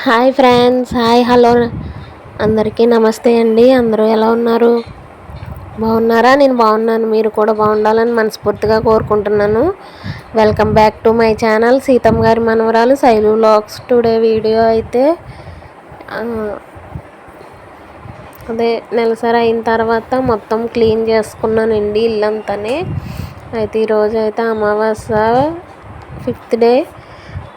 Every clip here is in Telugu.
Hi friends hi hello. అందరికీ నమస్తే అండి. అందరూ ఎలా ఉన్నారు? బాగున్నారా? నేను బాగున్నాను. మీరు కూడా బాగుండాలని మనస్ఫూర్తిగా కోరుకుంటున్నాను. Welcome back to my channel Seethamma గారి మనవరాలు శైలు వ్లాగ్స్ టుడే వీడియో అయితే అదే నెలసరి అయిన తర్వాత మొత్తం క్లీన్ చేసుకున్నానండి ఇల్లంతానే. అయితే ఈరోజు అయితే అమావాస్య ఫిఫ్త్ డే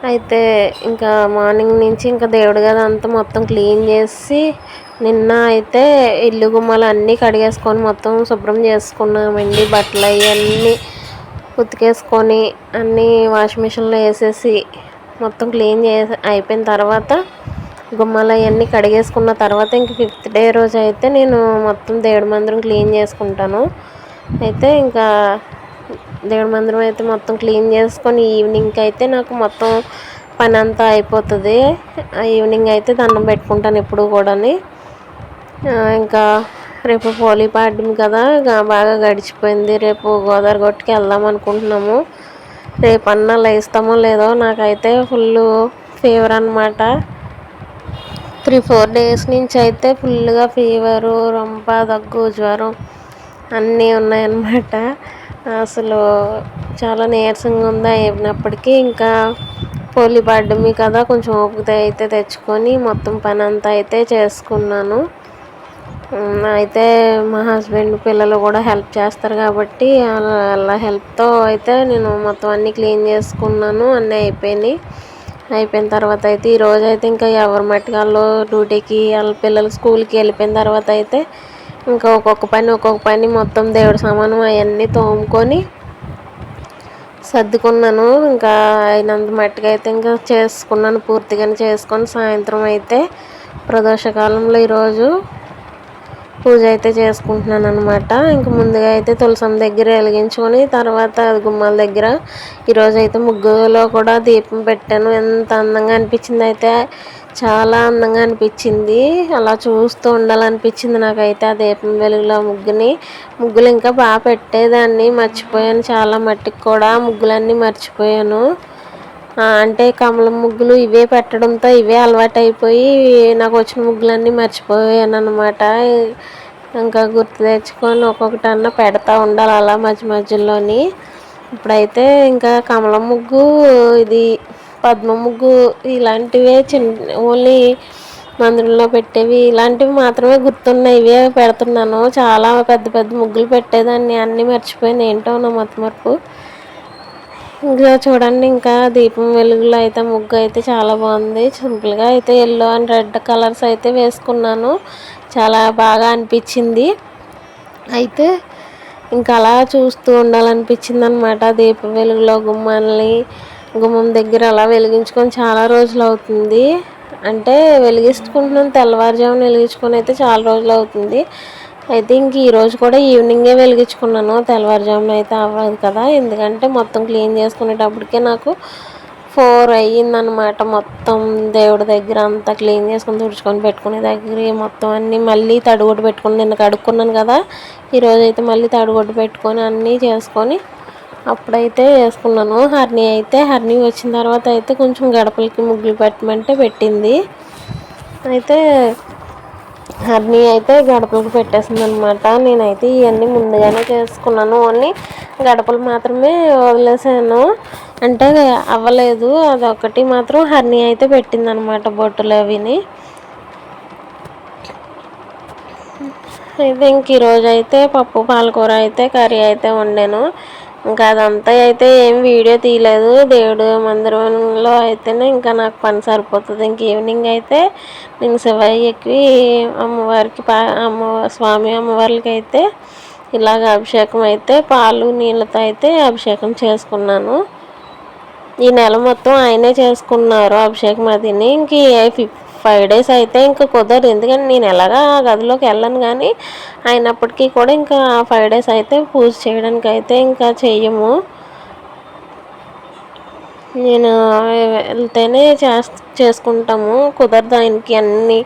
అయితే ఇంకా మార్నింగ్ నుంచి ఇంకా దేవుడి గది అంతా మొత్తం క్లీన్ చేసి నిన్న అయితే ఇల్లు గుమ్మాలు అన్నీ కడిగేసుకొని మొత్తం శుభ్రం చేసుకున్నామండి. బట్టలు అవన్నీ ఉతికేసుకొని అన్నీ వాషింగ్ మిషన్లో వేసేసి మొత్తం క్లీన్ చేసి అయిపోయిన తర్వాత గుమ్మాలు అవన్నీ కడిగేసుకున్న తర్వాత ఇంక ఫిఫ్త్ డే రోజు అయితే నేను మొత్తం దేవుడి మందిరం క్లీన్ చేసుకుంటాను. అయితే ఇంకా దేవుడి మందిరం అయితే మొత్తం క్లీన్ చేసుకొని ఈవినింగ్కి అయితే నాకు మొత్తం పని అంతా అయిపోతుంది. ఆ ఈవినింగ్ అయితే దండం పెట్టుకుంటాను ఎప్పుడు కూడాని. ఇంకా రేపు పోలీ పాడ్యం కదా బాగా గడిచిపోయింది. రేపు గోదావరి గొట్టుకి వెళ్దాం అనుకుంటున్నాము. రేపన్నా లేస్తామో లేదో నాకైతే ఫుల్ ఫీవర్ అనమాట త్రీ ఫోర్ డేస్ నుంచి అయితే ఫుల్గా ఫీవరు రొంప దగ్గు జ్వరం అన్నీ ఉన్నాయన్నమాట. అసలు చాలా నీరసంగా ఉంది అయినప్పటికీ ఇంకా పోలి పడ్డమి కదా కొంచెం ఓపిక అయితే తెచ్చుకొని మొత్తం పని అంతా అయితే చేసుకున్నాను. అయితే మా హస్బెండ్ పిల్లలు కూడా హెల్ప్ చేస్తారు కాబట్టి అలా వాళ్ళ హెల్ప్తో అయితే నేను మొత్తం అన్నీ క్లీన్ చేసుకున్నాను అన్నీ అయిపోయినాయి. అయిపోయిన తర్వాత అయితే ఈరోజు అయితే ఇంకా ఎవరి మట్టుకు వాళ్ళు డ్యూటీకి వాళ్ళ పిల్లలు స్కూల్కి వెళ్ళిపోయిన తర్వాత అయితే ఇంకా ఒక్కొక్క పని ఒక్కొక్క పని మొత్తం దేవుడి సామాను అవన్నీ తోముకొని సర్దుకున్నాను. ఇంకా అయినంత మట్టుగా అయితే ఇంకా చేసుకున్నాను పూర్తిగానే చేసుకొని సాయంత్రం అయితే ప్రదోషకాలంలో ఈరోజు పూజ అయితే చేసుకుంటున్నాను అనమాట ఇంక ముందుగా అయితే తులసం దగ్గర వెలిగించుకొని తర్వాత గుమ్మాల దగ్గర ఈరోజు అయితే ముగ్గులో కూడా దీపం పెట్టాను. ఎంత అందంగా అనిపించింది అయితే చాలా అందంగా అనిపించింది. అలా చూస్తూ ఉండాలనిపించింది నాకైతే ఆ దీపం వెలుగులో ముగ్గుని. ముగ్గులు ఇంకా బాగా పెట్టేదాన్ని మర్చిపోయాను. చాలా మట్టికి కూడా ముగ్గులన్నీ మర్చిపోయాను. అంటే కమలం ముగ్గులు ఇవే పెట్టడంతో ఇవే అలవాటు అయిపోయి నాకు వచ్చిన ముగ్గులన్నీ మర్చిపోయాను అనమాట ఇంకా గుర్తు తెచ్చుకొని ఒక్కొక్కటి అన్న పెడతా ఉండాలి అలా మధ్య మధ్యలోని. ఇప్పుడైతే ఇంకా కమలం ముగ్గు ఇది పద్మ ముగ్గు ఇలాంటివే చిన్న ఓన్లీ మందిరంలో పెట్టేవి ఇలాంటివి మాత్రమే గుర్తున్నాయి. ఇవే పెడుతున్నాను. చాలా పెద్ద పెద్ద ముగ్గులు పెట్టేదాన్ని. అన్నీ మర్చిపోయాను. ఏంటో నా మతమరుపు. ఇంకా చూడండి ఇంకా దీపం వెలుగులో అయితే ముగ్గు అయితే చాలా బాగుంది. సింపుల్గా అయితే ఎల్లో అండ్ రెడ్ కలర్స్ అయితే వేసుకున్నాను. చాలా బాగా అనిపించింది. అయితే ఇంకా అలా చూస్తూ ఉండాలనిపించింది అనమాట దీపం వెలుగులో గుమ్మాలని గుమ్మం దగ్గర అలా వెలిగించుకొని చాలా రోజులు అవుతుంది. అంటే వెలిగించుకుంటున్నాను తెల్లవారుజామున వెలిగించుకొని అయితే చాలా రోజులు అవుతుంది. అయితే ఇంక ఈరోజు కూడా ఈవినింగే వెలిగించుకున్నాను. తెల్లవారుజామున అయితే అవ్వదు కదా. ఎందుకంటే మొత్తం క్లీన్ చేసుకునేటప్పటికే నాకు ఫోర్ అయ్యిందనమాట మొత్తం దేవుడి దగ్గర అంతా క్లీన్ చేసుకొని తుడుచుకొని పెట్టుకునే దగ్గర మొత్తం అన్నీ మళ్ళీ తడిగుడ్డు పెట్టుకొని నిన్న కడుక్కున్నాను కదా. ఈరోజు అయితే మళ్ళీ తడిగుడ్డు పెట్టుకొని అన్నీ చేసుకొని అప్పుడైతే వేసుకున్నాను. హర్ని అయితే హర్ని వచ్చిన తర్వాత అయితే కొంచెం గడపలకి ముగ్గులు పెట్టమంటే పెట్టింది. అయితే హర్నీ అయితే గడపలకు పెట్టేసింది అనమాట నేనైతే ఇవన్నీ ముందుగానే చేసుకున్నాను. ఓన్లీ గడపలు మాత్రమే వదిలేసాను. అంటే అవ్వలేదు. అదొకటి మాత్రం హర్నీ అయితే పెట్టింది అనమాట బొట్టులు అవిని. అయితే ఇంక ఈరోజు అయితే పప్పు పాలకూర అయితే కర్రీ అయితే వండాను. ఇంకా అదంతా అయితే ఏం వీడియో తీయలేదు. దేవుడు మందిరంలో అయితేనే ఇంకా నాకు పని సరిపోతుంది. ఇంక ఈవినింగ్ అయితే నేను శివయ్య ఎక్కి అమ్మవారికి పా అమ్మ స్వామి అమ్మవార్లకి అయితే ఇలాగ అభిషేకం అయితే పాలు నీళ్ళతో అయితే అభిషేకం చేసుకున్నాను. ఈ నెల మొత్తం ఆయనే చేసుకున్నారు అభిషేకం అదిని. ఇంక ఫైవ్ డేస్ అయితే ఇంకా కుదరదు. ఎందుకంటే నేను ఎలాగా ఆ గదిలోకి వెళ్ళను కానీ అయినప్పటికీ కూడా ఇంకా ఫైవ్ డేస్ అయితే పూజ చేయడానికి అయితే ఇంకా చెయ్యము. నేను వెళ్తేనే చేస్ చేసుకుంటాము. కుదరదు ఆయనకి అన్నీ.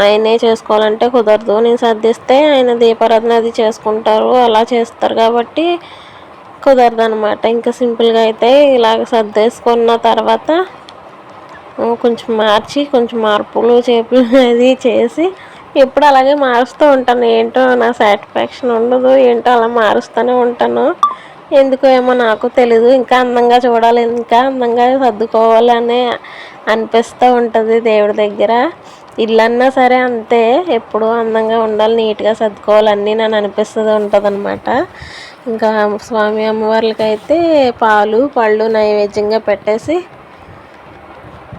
ఆయనే చేసుకోవాలంటే కుదరదు. నేను సర్దిస్తే ఆయన దీపారాధన అది చేసుకుంటారు అలా చేస్తారు కాబట్టి కుదరదు అనమాట ఇంకా సింపుల్గా అయితే ఇలాగ సర్దేసుకున్న తర్వాత కొంచెం మార్చి కొంచెం మార్పులు చేపులు అది చేసి ఎప్పుడు అలాగే మారుస్తూ ఉంటాను. ఏంటో నా సాటిస్ఫాక్షన్ ఉండదు ఏంటో అలా మారుస్తూనే ఉంటాను. ఎందుకో ఏమో నాకు తెలీదు. ఇంకా అందంగా చూడాలి ఇంకా అందంగా సర్దుకోవాలని అనిపిస్తూ ఉంటుంది దేవుడి దగ్గర. ఇల్లు అన్నా సరే అంతే. ఎప్పుడు అందంగా ఉండాలి నీట్గా సర్దుకోవాలన్నీ నన్ను అనిపిస్తుంది ఉంటుంది అనమాట ఇంకా స్వామి అమ్మవార్లకైతే అయితే పాలు పళ్ళు నైవేద్యంగా పెట్టేసి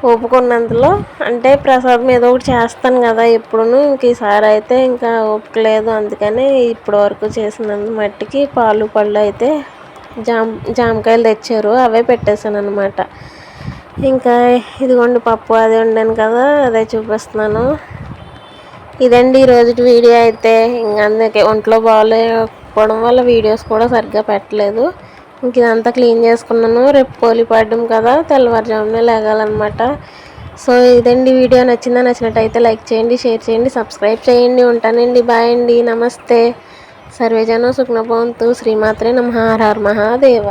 ఒప్పుకున్నంతలో అంటే ప్రసాదం ఏదో ఒకటి చేస్తాను కదా ఎప్పుడూ ఇంక ఈసారి అయితే ఇంకా ఓపిక లేదు. అందుకని ఇప్పటి వరకు చేసినందు మట్టికి పాలు పళ్ళు అయితే జామ జామకాయలు తెచ్చారు. అవే పెట్టేశాను అనమాట ఇంకా ఇదిగోండి పప్పు అది వండాను కదా అదే చూపిస్తున్నాను. ఇదండి ఈరోజు వీడియో అయితే. ఇంకా అందుకే ఒంట్లో బాగాలేకపోవడం వల్ల వీడియోస్ కూడా సరిగ్గా పెట్టలేదు. ఇంక ఇదంతా క్లీన్ చేసుకున్నాను. రేపు పోలి పడ్డం కదా తెల్లవారుజామునే లేగాలన్నమాట. సో ఇదండి వీడియో. నచ్చిందా నచ్చినట్టయితే లైక్ చేయండి షేర్ చేయండి సబ్స్క్రైబ్ చేయండి. ఉంటానండి. బాయ్ అండి. నమస్తే. సర్వేజనం సుఖ్నభవంతు శ్రీమాత్రే నమ. హర మహాదేవ.